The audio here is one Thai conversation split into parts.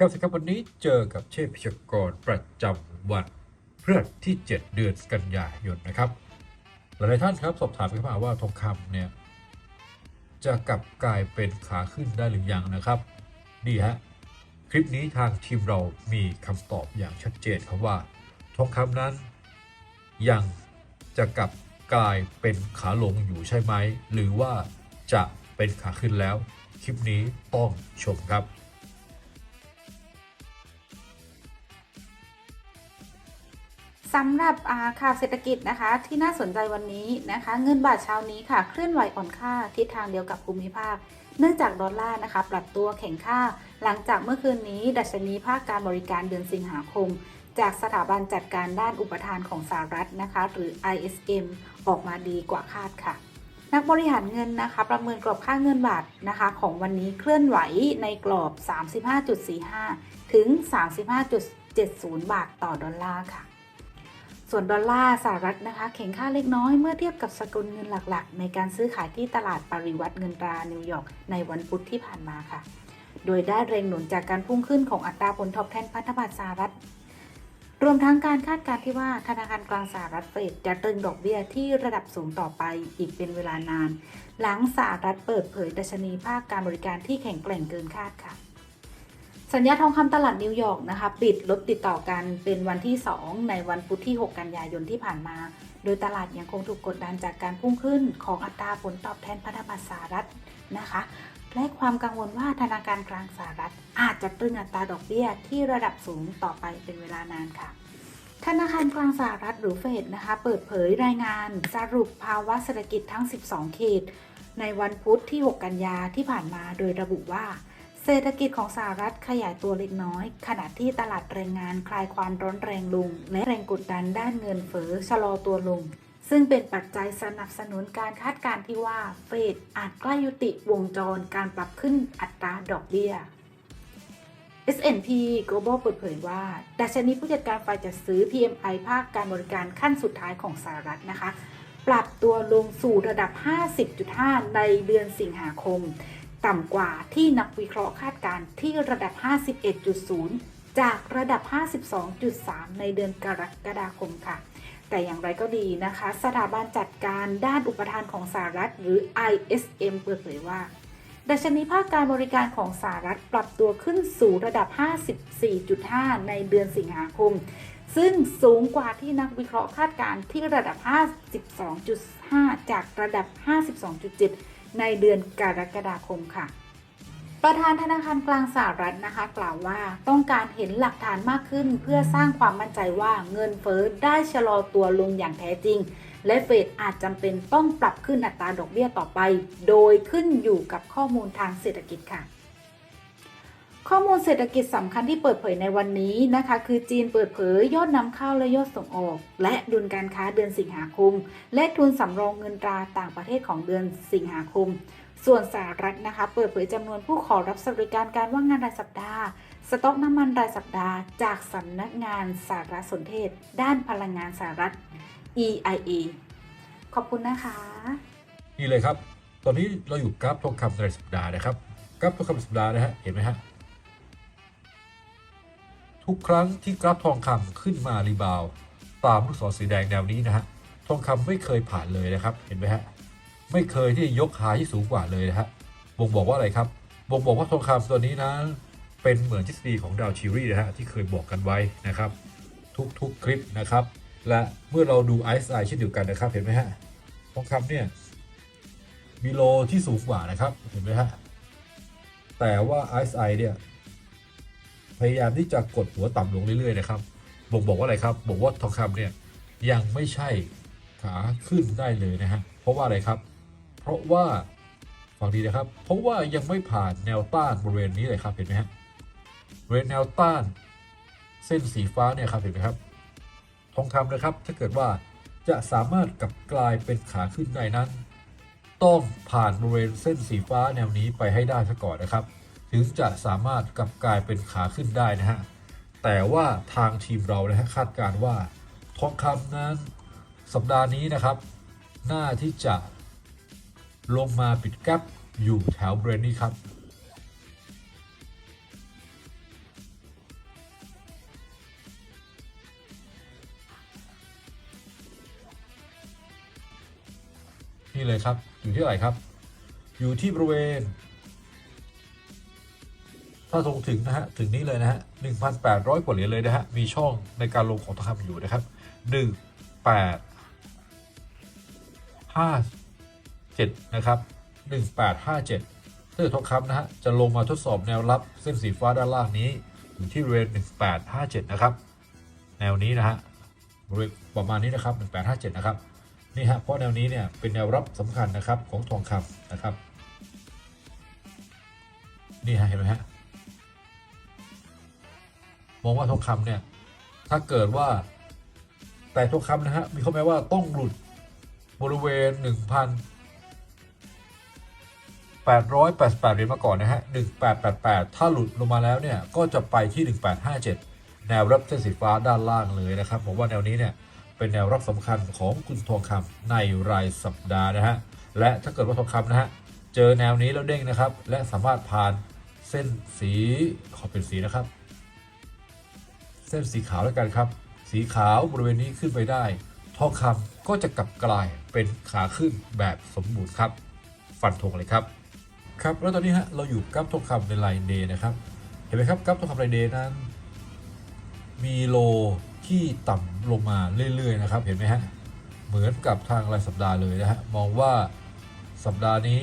ครับสิครับวันนี้เจอกับเชฟพิชกรประจำวันเพื่อที่ 7 เดือนกันยายนนะครับ หลายท่านครับสอบถามเข้ามาว่าทองคำเนี่ยจะกลับกลายเป็นขาขึ้นได้หรือยังนะครับนี่ฮะคลิปนี้ทางทีมเรามีคำตอบอย่างชัดเจนครับว่า ทองคำนั้น ยังจะกลับกลายเป็นขาลงอยู่ใช่ไหม หรือว่าจะเป็นขาขึ้นแล้ว คลิปนี้ต้องชมครับ สำหรับข่าวเศรษฐกิจนะคะที่น่าสนใจวันนี้นะคะ เงินบาทเช้านี้ค่ะ เคลื่อนไหวอ่อนค่าทิศทางเดียวกับภูมิภาค เนื่องจากดอลลาร์นะคะ ปรับตัวแข็งค่า หลังจากเมื่อคืนนี้ ดัชนีภาคการบริการเดือนสิงหาคม จากสถาบันจัดการด้านอุปทานของสหรัฐนะคะ หรือ ISM ออกมาดีกว่าคาดค่ะ นักบริหารเงินนะคะ ประเมินกรอบค่าเงินบาทนะคะ ของวันนี้เคลื่อนไหวในกรอบ 35.45 ถึง 35.70 บาทต่อดอลลาร์ค่ะ ส่วนดอลลาร์สหรัฐนะคะแข็งค่าเล็กน้อยเมื่อเทียบกับสกุลเงินหลักๆ ในการซื้อขายที่ตลาดปริวัติเงินตรานิวยอร์กในวันพุธที่ผ่านมาค่ะ โดยได้แรงหนุนจากการพุ่งขึ้นของอัตราผลตอบแทนพันธบัตรสหรัฐ รวมทั้งการคาดการณ์ที่ว่าธนาคารกลางสหรัฐเฟดจะตรึงดอกเบี้ยที่ระดับสูงต่อไปอีกเป็นเวลานาน หลังสหรัฐเปิดเผยดัชนีภาคการบริการที่แข็งแกร่งเกินคาดค่ะ สัญญาทองคำตลาดนิวยอร์กนะคะปิดลดติดต่อกันเป็นวันที่ 2 ในวันพุธที่ 6 กันยายนที่ผ่านมา โดยตลาดยังคงถูกกดดันจากการพุ่งขึ้นของอัตราผลตอบแทนพันธบัตรสหรัฐนะคะและความกังวลว่าธนาคารกลางสหรัฐ อาจจะตึงอัตราดอกเบี้ยที่ระดับสูงต่อไปเป็นเวลานานค่ะ ธนาคารกลางสหรัฐหรือเฟดนะคะ เปิดเผยรายงานสรุปภาวะเศรษฐกิจทั้ง 12 เขต ในวันพุธที่ 6 กันยาที่ผ่านมาโดยระบุว่า เศรษฐกิจของสหรัฐขยายตัวเล็กน้อย ขณะที่ตลาดแรงงานคลายความร้อนแรงลง และแรงกดดันด้านเงินเฟ้อชะลอตัวลง ซึ่งเป็นปัจจัยสนับสนุนการคาดการณ์ที่ว่าเฟดอาจใกล้ยุติวงจรการปรับขึ้นอัตราดอกเบี้ย S&P Global เปิดเผยว่าดัชนีผู้จัดการฝ่ายจัดซื้อ PMI ภาคการบริการขั้นสุดท้ายของสหรัฐนะคะ ปรับตัวลงสู่ระดับ 50.5 ในเดือนสิงหาคม ต่ำกว่าที่นักวิเคราะห์คาดการณ์ที่ระดับ 51.0 จากระดับ 52.3 ในเดือนกรกฎาคมค่ะ แต่อย่างไรก็ดีนะคะ สถาบันจัดการด้านอุปทานของสหรัฐหรือ ISM เปิดเผยว่าดัชนีภาคการบริการของสหรัฐปรับตัวขึ้นสู่ระดับ 54.5 ในเดือนสิงหาคม ซึ่งสูงกว่าที่นักวิเคราะห์คาดการณ์ที่ระดับ 52.5 จากระดับ 52.7 ในเดือนกรกฎาคมค่ะ ประธานธนาคารกลางสหรัฐนะคะ กล่าวว่าต้องการเห็นหลักฐานมากขึ้น เพื่อสร้างความมั่นใจว่าเงินเฟ้อได้ชะลอตัวลงอย่างแท้จริง และเฟดอาจจำเป็นต้องปรับขึ้นอัตราดอกเบี้ยต่อไป โดยขึ้นอยู่กับข้อมูลทางเศรษฐกิจค่ะ ข้อมูลเศรษฐกิจสำคัญที่เปิดเผยในวันนี้นะคะ คือจีนเปิดเผยยอดนำเข้าและยอดส่งออก และดุลการค้าเดือนสิงหาคม และทุนสำรองเงินตราต่างประเทศของเดือนสิงหาคม ส่วนสหรัฐนะคะ เปิดเผยจำนวนผู้ขอรับสวัสดิการการว่างงานรายสัปดาห์ สต็อกน้ำมันรายสัปดาห์ จากสำนักงานสารสนเทศ ด้านพลังงานสหรัฐ EIA ขอบคุณนะคะนี่เลยครับ ตอนนี้เราอยู่กราฟทองคำรายสัปดาห์นะครับกราฟทองคำรายสัปดาห์นะฮะเห็นไหมฮะ ทุกครั้งที่กราฟทองคำขึ้นมารีบาวตามลูกศรสีแดงแนวนี้นะฮะทองคำไม่เคยผ่านเลยนะครับ เห็นไหมฮะไม่เคยที่ยกหาที่สูงกว่าเลยนะฮะบ่งบอกว่าอะไรครับบ่งบอกว่าทองคำตัวนี้นะเป็นเหมือนทฤษฎีของดาวชิรี่นะฮะที่เคยบอกกันไว้นะครับ ทุกๆคลิปนะครับ และเมื่อเราดูไอซ์ไอเช่นเดียวกันนะครับ เห็นไหมฮะทองคำเนี่ยมีโลที่สูงกว่านะครับเห็นไหมฮะแต่ว่า RSI เนี่ย พยายามที่จะกดหัวต่ำลงเรื่อยๆนะครับบ่งบอกว่าอะไรครับบอกว่าทองคำเนี่ยยังไม่ใช่ขาขึ้นได้เลยนะฮะเพราะว่าอะไรครับ เพราะว่าฟังดีนะครับ เพราะว่ายังไม่ผ่านแนวต้านบริเวณนี้เลยครับเห็นไหมฮะบริเวณแนวต้าน เส้นสีฟ้าเนี่ยครับเห็นไหมครับ ทองคำนะครับถ้าเกิดว่าจะสามารถกลับกลายเป็นขาขึ้นได้นั้น ต้องผ่านบริเวณเส้นสีฟ้าแนวนี้ไปให้ได้ซะก่อนนะครับ ถึงจะสามารถกลับกลายเป็นขาขึ้นได้นะฮะ แต่ว่าทางทีมเรานะฮะคาดการว่าทองคำนั้นสัปดาห์นี้นะครับ หน้าที่จะลงมาปิดแกลบอยู่แถวเบรนนี้ครับนี่เลยครับ อยู่ที่ไหนครับ อยู่ที่บริเวณ ถ้าลงถึงนะฮะถึงนี้เลยนะฮะ1,800 กว่าเหรียญเลยนะฮะมีช่องในการลงของทองคำอยู่นะครับ 1 8 5 7 นะครับ 1857ถ้าเกิดทองคำนะฮะ จะลงมาทดสอบแนวรับเส้นสีฟ้าด้านล่างนี้ อยู่ที่บริเวณ1857 นะครับ แนวนี้นะฮะบริเวณประมาณนี้นะครับ 1857 นะครับ นี่ฮะ เพราะแนวนี้เนี่ยเป็นแนวรับสำคัญนะครับของทองคำนะครับ นี่ฮะ เห็นไหมฮะ มองว่าทองคำเนี่ย ถ้าเกิดว่า แต่ทองคำนะฮะ มีข้อแม้ว่าต้องหลุดบริเวณ1,888เหรียญมาก่อนนะฮะ 1888 ถ้าหลุดลงมาแล้วเนี่ย ก็จะไปที่ 1857 แนวรับเส้นสีฟ้าด้านล่างเลยนะครับผมว่าแนวนี้เนี่ยเป็นแนวรับสำคัญของคุณทองคำในรายสัปดาห์นะฮะ และถ้าเกิดว่าทองคำนะฮะ เจอแนวนี้แล้วเด้งนะครับ และสามารถผ่านเส้นสีขอเป็นสีนะครับ เส้นสีขาวแล้วกันครับ สีขาวบริเวณนี้ขึ้นไปได้ ทองคำก็จะกลับกลายเป็นขาขึ้นแบบสมบูรณ์ครับ ฟันธงเลยครับ ครับ แล้วตอนนี้ฮะเราอยู่กับทองคำในไลน์เดย์นะครับ เห็นไหมครับกับทองคำไลน์เดย์นั้น มีโลที่ต่ำลงมาเรื่อยๆนะครับ เห็นไหมฮะ เหมือนกับทางรายสัปดาห์เลยนะฮะ มองว่าสัปดาห์นี้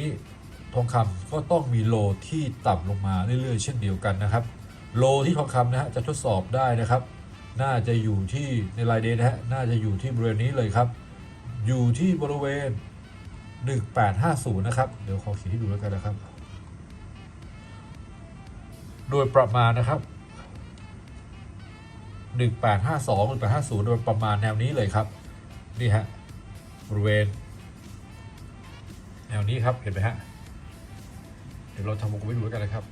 ทองคำก็ต้องมีโลที่ต่ำลงมาเรื่อยๆ เช่นเดียวกันนะครับ โลที่ทองคำนะฮะจะทดสอบได้นะครับ น่าจะอยู่ที่ในรายเดย์นะฮะน่าจะอยู่ที่บริเวณนี้เลยครับ อยู่ที่บริเวณ 1850 นะครับ เดี๋ยวขอเขียนให้ดูแล้วกันนะครับ โดยประมาณนะครับ 1852 1850 โดยประมาณแนวนี้เลยครับ นี่ฮะบริเวณ แนวนี้ครับเห็นไหมฮะเดี๋ยวเราทำวงกลมให้ดูแล้วกันนะครับ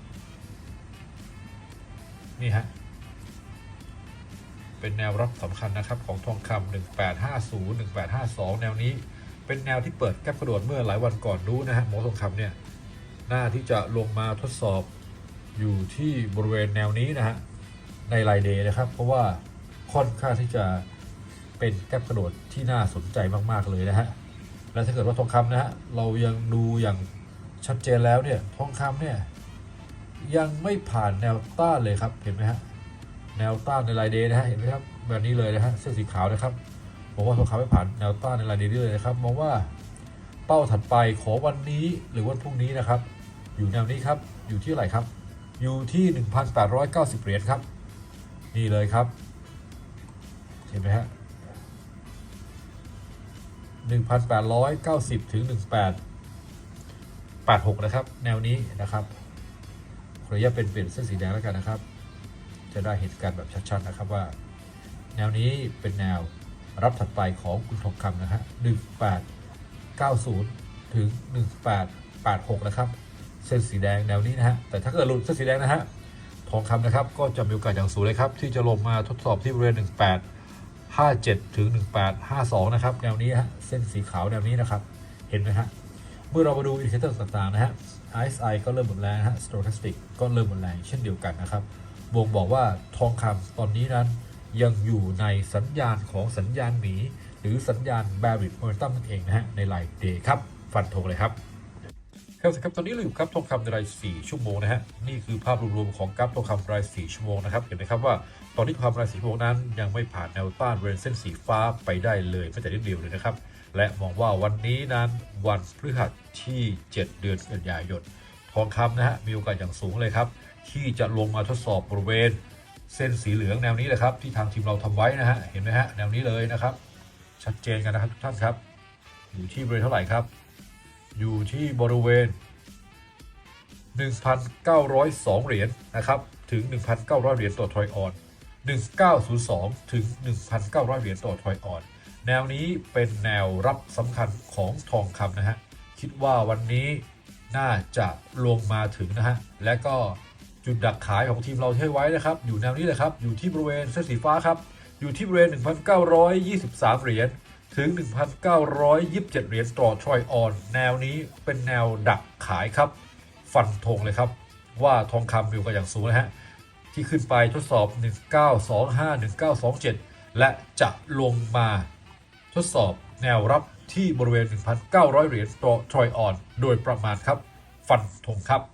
นี่ฮะ เป็นแนวรับสำคัญนะครับของทองคำ1850 1852 แนวนี้ เป็นแนวที่เปิดแก๊ปกระโดดเมื่อหลายวันก่อนรู้นะฮะหมอทองคำเนี่ย หน้าที่จะลงมาทดสอบอยู่ที่บริเวณแนวนี้นะฮะ ในไลเดย์นะครับ เพราะว่าค่อนข้างที่จะเป็นแก๊ปกระโดดที่น่าสนใจมากๆเลยนะฮะ และถ้าเกิดว่าทองคำนะฮะเรายังดูอย่างชัดเจนแล้วเนี่ยทองคำเนี่ย ยังไม่ผ่านแนวต้านเลยครับเห็นไหมฮะแนวต้านในไลน์เดย์นะฮะเห็นไหมครับแบบนี้เลยนะฮะเส้นสีขาวนะครับบอกว่าทองคำไม่ผ่านแนวต้านในไลน์เดย์เลยนะครับมองว่าเป้าถัดไปของวันนี้หรือวันพรุ่งนี้นะครับ อยู่แนวนี้ครับอยู่ที่อะไหรครับ อยู่ที่ 1,890เหรียญครับ นี่เลยครับ เห็นไหมฮะ1,890 ถึง 1886 นะครับ แนวนี้นะครับ ออนุญาตเป็นเปลี่ยนเส้นสีแดงแล้วกันนะครับ จะได้เห็นกันแบบชัดๆนะครับว่า แนวนี้เป็นแนวรับถัดไปของคุณทองคำนะฮะ1890 ถึง 1886 นะครับ เส้นสีแดงแนวนี้นะฮะ แต่ถ้าเกิดหลุดเส้นสีแดงนะฮะ ทองคำนะครับ ก็จะมีโอกาสอย่างสูงเลยครับ ที่จะลงมาทดสอบที่บริเวณ 1857 ถึง 1852 นะครับ แนวนี้ฮะ เส้นสีขาวแนวนี้นะครับ เห็นไหมฮะ เมื่อเรามาดูอินดิเคเตอร์ต่างๆนะฮะ RSI ก็เริ่มหมดแรงนะฮะ Stochastic ก็เริ่มหมดแรงเช่นเดียวกันนะครับบ่งบอกว่าทองคำตอนนี้นั้นยังอยู่ในสัญญาณของสัญญาณหมี หรือสัญญาณ bearish momentum นั่นเองนะฮะในไลน์เดย์ครับ ฟันธงเลยครับครับสำหรับตอนนี้เราอยู่กับทองคำในราย4ชั่วโมงนะฮะนี่คือภาพรวมๆของกราฟทองคำราย4ชั่วโมงนะครับเห็นไหมครับว่าตอนนี้ทองคำราย4ชั่วโมงนั้นยังไม่ผ่านแนวต้านบริเวณเส้นสีฟ้าไปได้เลยแม้แต่นิดเดียวเลยนะครับ และมองว่าวันนี้นั้นวันพฤหัสที่ 7 เดือนกันยายนทองคำนะฮะมีโอกาสอย่างสูงเลยครับ ที่จะลงมาทดสอบบริเวณ เส้นสีเหลืองแนวนี้เลยครับ ที่ทางทีมเราทำไว้นะฮะเห็นไหมฮะแนวนี้เลยนะครับ ชัดเจนกันนะครับทุกท่านครับอยู่ที่บริเวณเท่าไหร่ครับ อยู่ที่บริเวณ 1,902 เหรียญนะครับถึง 1,900 เหรียญต่อทรอยออน 1902 ถึง 1,900 เหรียญต่อทรอยออน แนวนี้เป็นแนวรับสำคัญของทองคำนะฮะ คิดว่าวันนี้น่าจะลงมาถึงนะฮะ และก็จุดดักขายของทีมเราที่ไว้นะครับ อยู่แนวนี้เลยครับ อยู่ที่บริเวณเส้นสีฟ้าครับ อยู่ที่บริเวณ 1,923 เหรียญ ถึง 1,927 เหรียญต่อทรอยออน แนวนี้เป็นแนวดักขายครับ ฟันธงเลยครับ ว่าทองคำอยู่กันอย่างสูงนะฮะ ที่ขึ้นไปทดสอบ 1925 1927 และจะลงมา ทดสอบแนวรับที่บริเวณ 1,900 เหรียญต่อทรอยออน โดยประมาณครับ ฟันธงครับ